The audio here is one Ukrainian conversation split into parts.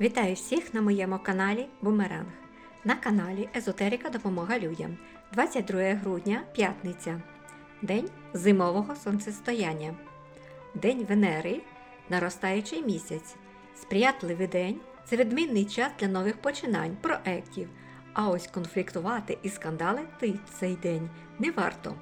Вітаю всіх на моєму каналі Бумеранг. На каналі Езотерика допомога людям. 22 грудня, п'ятниця. День зимового сонцестояння. День Венери, наростаючий місяць. Сприятливий день це відмінний час для нових починань, проєктів. А ось конфліктувати і скандалити цей день не варто.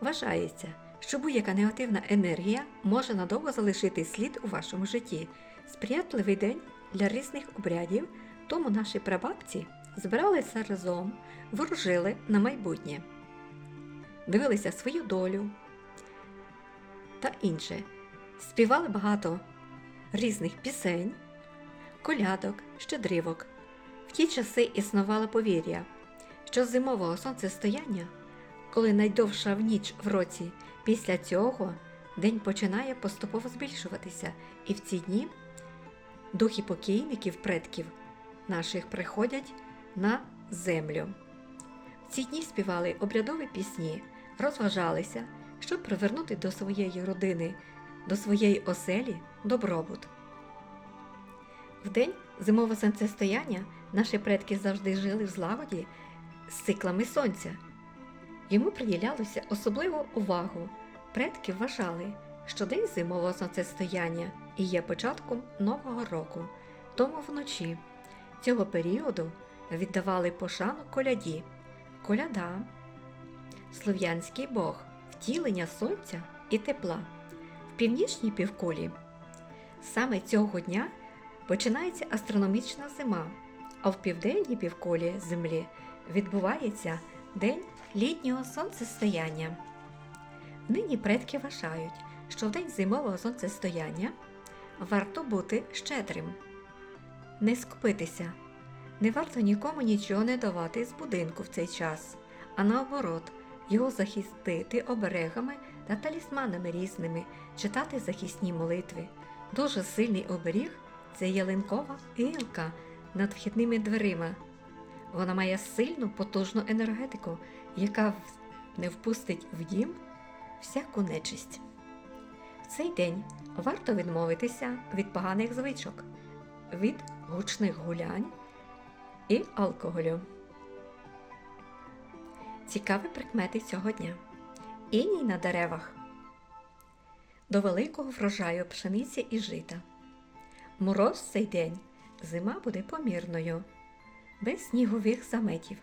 Вважається, що будь-яка негативна енергія може надовго залишити слід у вашому житті. Сприятливий день для різних обрядів, тому наші прабабці збиралися разом, ворожили на майбутнє, дивилися свою долю та інше. Співали багато різних пісень, колядок, щедрівок. В ті часи існувало повір'я, що зимового сонцестояння, коли найдовша в ніч в році, після цього день починає поступово збільшуватися, і в ці дні духи покійників предків наших приходять на землю. В ці дні співали обрядові пісні, розважалися, щоб привернути до своєї родини, до своєї оселі добробут. В день зимового сонцестояння наші предки завжди жили в злагоді з циклами сонця. Йому приділялося особливу увагу. Предки вважали, що день зимового сонцестояння і є початком нового року, тому вночі цього періоду віддавали пошану коляді. Коляда слов'янський бог, втілення сонця і тепла. В північній півкулі саме цього дня починається астрономічна зима, а в південній півкулі Землі відбувається день літнього сонцестояння. Нині предки вважають, що в день зимового сонцестояння варто бути щедрим, не скупитися, не варто нікому нічого не давати з будинку в цей час, а наоборот, його захистити оберегами та талісманами різними, читати захисні молитви. Дуже сильний оберіг це ялинкова гілка над вхідними дверима. Вона має сильну потужну енергетику, яка не впустить в дім всяку нечисть. Цей день варто відмовитися від поганих звичок, від гучних гулянь і алкоголю. Цікаві прикмети цього дня. Іній на деревах. До великого врожаю пшениці і жита. Мороз цей день зима буде помірною, без снігових заметів.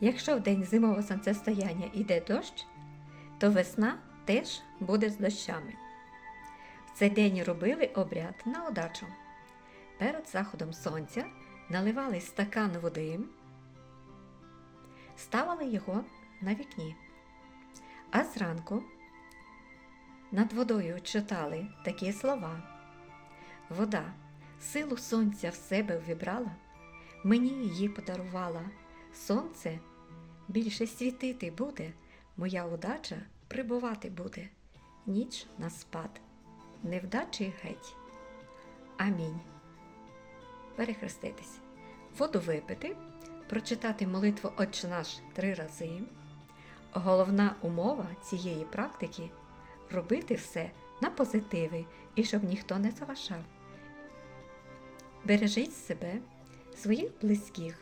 Якщо в день зимового сонцестояння йде дощ, то весна теж буде з дощами. В цей день робили обряд на удачу. Перед заходом сонця наливали стакан води, ставили його на вікні, а зранку над водою читали такі слова. Вода силу сонця в себе ввібрала, мені її подарувала. Сонце більше світити буде, моя удача прибувати буде, ніч на спад, невдачі геть. Амінь. Перехреститись. Воду випити, прочитати молитву Отче наш три рази. Головна умова цієї практики робити все на позитиви і щоб ніхто не заважав. Бережіть себе, своїх близьких,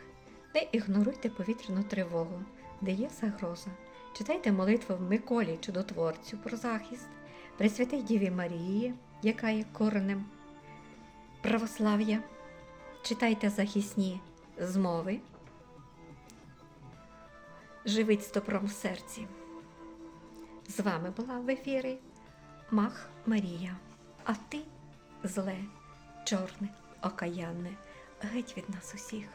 не ігноруйте повітряну тривогу, де є загроза. Читайте молитву в Миколі Чудотворцю про захист, Пресвятій Діві Марії, яка є коренем православ'я. Читайте захисні змови. Живіть з добром в серці. З вами була в ефірі Мах Марія. А ти зле, чорне, окаянне, геть від нас усіх.